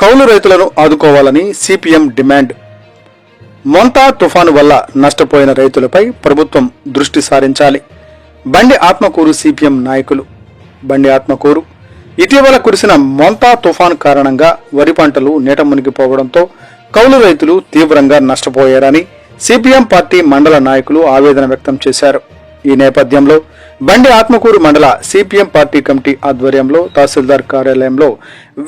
కౌలు రైతులను ఆదుకోవాలని సిపిఎం డిమాండ్. మొంతా తుఫాను వల్ల నష్టపోయిన రైతులపై ప్రభుత్వం దృష్టి సారించాలి. బండి ఆత్మకూరు సిపిఎం నాయకులు. బండి ఆత్మకూరు. ఇటీవల కురిసిన మొంతా తుఫాను కారణంగా వరి పంటలు నీట మునిగిపోవడంతో కౌలు రైతులు తీవ్రంగా నష్టపోయారని సిపిఎం పార్టీ మండల నాయకులు ఆవేదన వ్యక్తం చేశారు. ఈ నేపథ్యంలో బండి ఆత్మకూరు మండల సిపిఎం పార్టీ కమిటీ ఆధ్వర్యంలో తహసీల్దార్ కార్యాలయంలో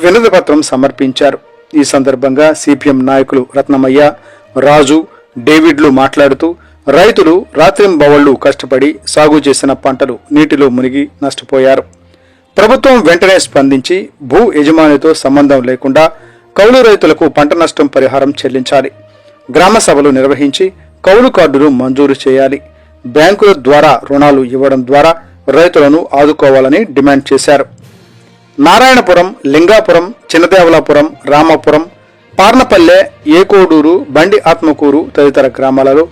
వినతిపత్రం సమర్పించారు. ఈ సందర్భంగా సిపిఎం నాయకులు రత్నమయ్య రాజు డేవిడ్లు మాట్లాడుతూ రైతులు రాత్రింబవళ్ళు కష్టపడి సాగు చేసిన పంటలు నీటిలో మునిగి నష్టపోయారు. ప్రభుత్వం వెంటనే స్పందించి భూ యజమానితో సంబంధం లేకుండా కౌలు రైతులకు పంట నష్టం పరిహారం చెల్లించాలి. గ్రామ సభలు నిర్వహించి కౌలు కార్డులు మంజూరు చేయాలి. బ్యాంకుల ద్వారా రుణాలు ఇవ్వడం ద్వారా రైతులను ఆదుకోవాలని డిమాండ్ చేశారు. నారాయణపురం లింగాపురం చిన్నదేవలాపురం రామాపురం పార్నపల్లె ఏకోడూరు బండి ఆత్మకూరు తదితర గ్రామాలలో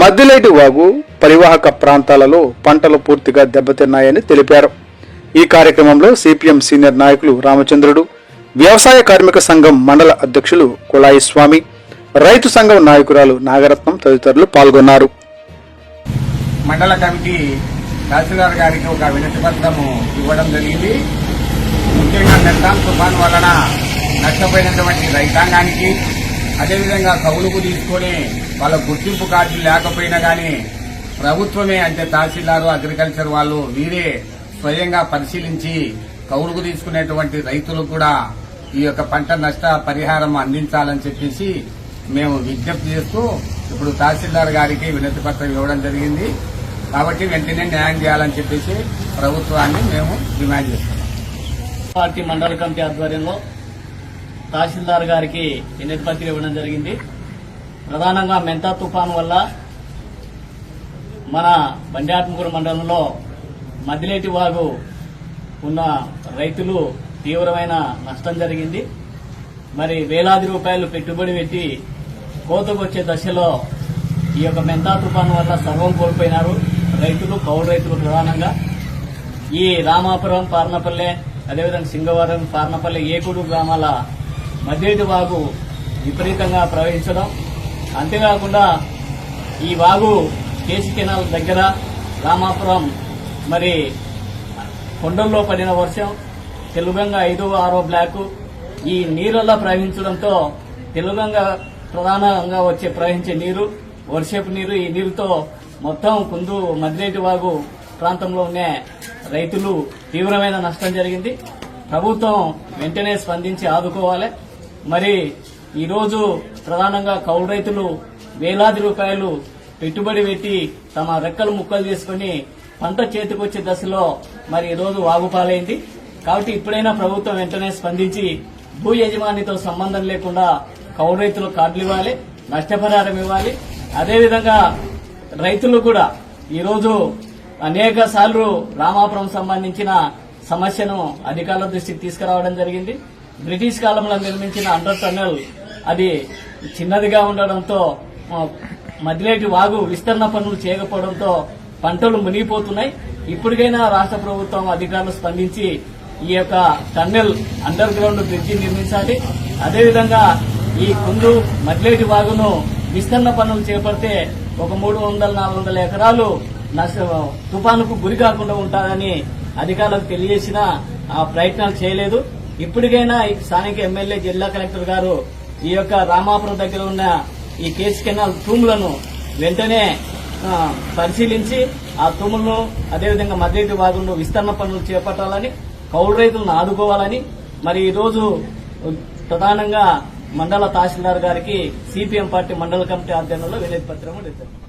మద్దిలేటి వాగు పరివాహక ప్రాంతాలలో పంటలు పూర్తిగా దెబ్బతిన్నాయని తెలిపారు. ఈ కార్యక్రమంలో సిపిఎం సీనియర్ నాయకులు రామచంద్రుడు వ్యవసాయ కార్మిక సంఘం మండల అధ్యక్షులు కుళాయి స్వామి రైతు సంఘం నాయకురాలు నాగరత్నం తదితరులు పాల్గొన్నారు. మండల కమిటీ తహసీల్దార్ గారికి ఒక వినతి పత్రము ఇవ్వడం జరిగింది. ముఖ్యంగా నెల్తాన్ తుఫాన్ వలన నష్టపోయినటువంటి రైతాంగానికి అదేవిధంగా కౌలుకు తీసుకొని వాళ్ళ గుర్తింపు కార్డులు లేకపోయినా కానీ ప్రభుత్వమే అంటే తహసీల్దారు అగ్రికల్చర్ వాళ్ళు వీరే స్వయంగా పరిశీలించి కౌలుకు తీసుకునేటువంటి రైతులకు కూడా ఈ యొక్క పంట నష్ట పరిహారం అందించాలని చెప్పేసి మేము విజ్ఞప్తి చేస్తూ ఇప్పుడు తహసీల్దార్ గారికి వినతి పత్రం ఇవ్వడం జరిగింది. కాబట్టి వెంటనే న్యాయం చేయాలని చెప్పేసి ప్రభుత్వాన్ని మేము డిమాండ్ చేస్తున్నాం. పార్టీ మండల కమిటీ ఆధ్వర్యంలో తహసీల్దార్ గారికి ఎన్నిక పత్రిక ఇవ్వడం జరిగింది. ప్రధానంగా మెంతా తుఫాను వల్ల మన బండాత్మకూరు మండలంలో మదిలేటి వాగు ఉన్న రైతులు తీవ్రమైన నష్టం జరిగింది. మరి వేలాది రూపాయలు పెట్టుబడి పెట్టి కోతకు వచ్చే దశలో ఈ యొక్క మెంతా తుఫాను వల్ల సర్వం కోల్పోయినారు. రైతులు కౌలు రైతులు ప్రధానంగా. ఈ రామాపురం పార్నపల్లె అదేవిధంగా సింగవరం పార్నపల్లె ఏకుడు గ్రామాల మధ్యేటి వాగు విపరీతంగా ప్రవహించడం. అంతేకాకుండా ఈ వాగు కేసీ కెనాల్ దగ్గర రామాపురం మరి కొండల్లో పడిన వర్షం తెలుగంగ ఐదో ఆరో బ్లాకు ఈ నీళ్ళలో ప్రవహించడంతో తెలుగంగా ప్రధానంగా వచ్చే ప్రవహించే నీరు వర్షపు నీరు ఈ నీరుతో మొత్తం కుందు మద్రేటి వాగు ప్రాంతంలో ఉండే రైతులు తీవ్రమైన నష్టం జరిగింది. ప్రభుత్వం వెంటనే స్పందించి ఆదుకోవాలి. మరి ఈరోజు ప్రధానంగా కౌలు రైతులు వేలాది రూపాయలు పెట్టుబడి పెట్టి తమ రెక్కలు ముక్కలు చేసుకుని పంట చేతికొచ్చే దశలో మరి ఈరోజు వాగుపాలైంది కాబట్టి ఇప్పుడైనా ప్రభుత్వం వెంటనే స్పందించి భూ యజమానితో సంబంధం లేకుండా కౌలు రైతులు కార్డులు ఇవ్వాలి నష్టపరిహారం ఇవ్వాలి. అదేవిధంగా రైతులు కూడా ఈరోజు అనేక సార్లు రామాపురం సంబంధించిన సమస్యను అధికారుల దృష్టికి తీసుకురావడం జరిగింది. బ్రిటిష్ కాలంలో నిర్మించిన అండర్ టన్నెల్ అది చిన్నదిగా ఉండడంతో ఆ, మదిలేటి వాగు విస్తరణ పనులు చేయకపోవడంతో పంటలు మునిగిపోతున్నాయి. ఇప్పటికైనా రాష్ట్ర ప్రభుత్వం అధికారులు స్పందించి ఈ యొక్క టన్నెల్ అండర్ గ్రౌండ్ బ్రిడ్జి నిర్మించాలి. అదేవిధంగా ఈ కుందు మద్లేటి వాగును విస్తరణ పనులు చేపడితే ఒక మూడు వందల నాలుగు వందల ఎకరాలు నష్ట తుఫానుకు గురి కాకుండా ఉంటారని అధికారులకు తెలియజేసినా ఆ ప్రయత్నాలు చేయలేదు. ఇప్పటికైనా ఈ స్థానిక ఎమ్మెల్యే జిల్లా కలెక్టర్ గారు ఈ యొక్క రామాపురం దగ్గర ఉన్న ఈ కేసు కెనాల్ తూములను వెంటనే పరిశీలించి ఆ తూములను అదేవిధంగా మద్రేటి భాగంలో విస్తరణ పనులు చేపట్టాలని కౌలు రైతులను ఆదుకోవాలని మరి ఈరోజు ప్రధానంగా మండల తహసీల్దార్ గారికి సిపిఎం పార్టీ మండల కమిటీ ఆధ్వర్యంలో వినతి పత్రం ఇస్తారు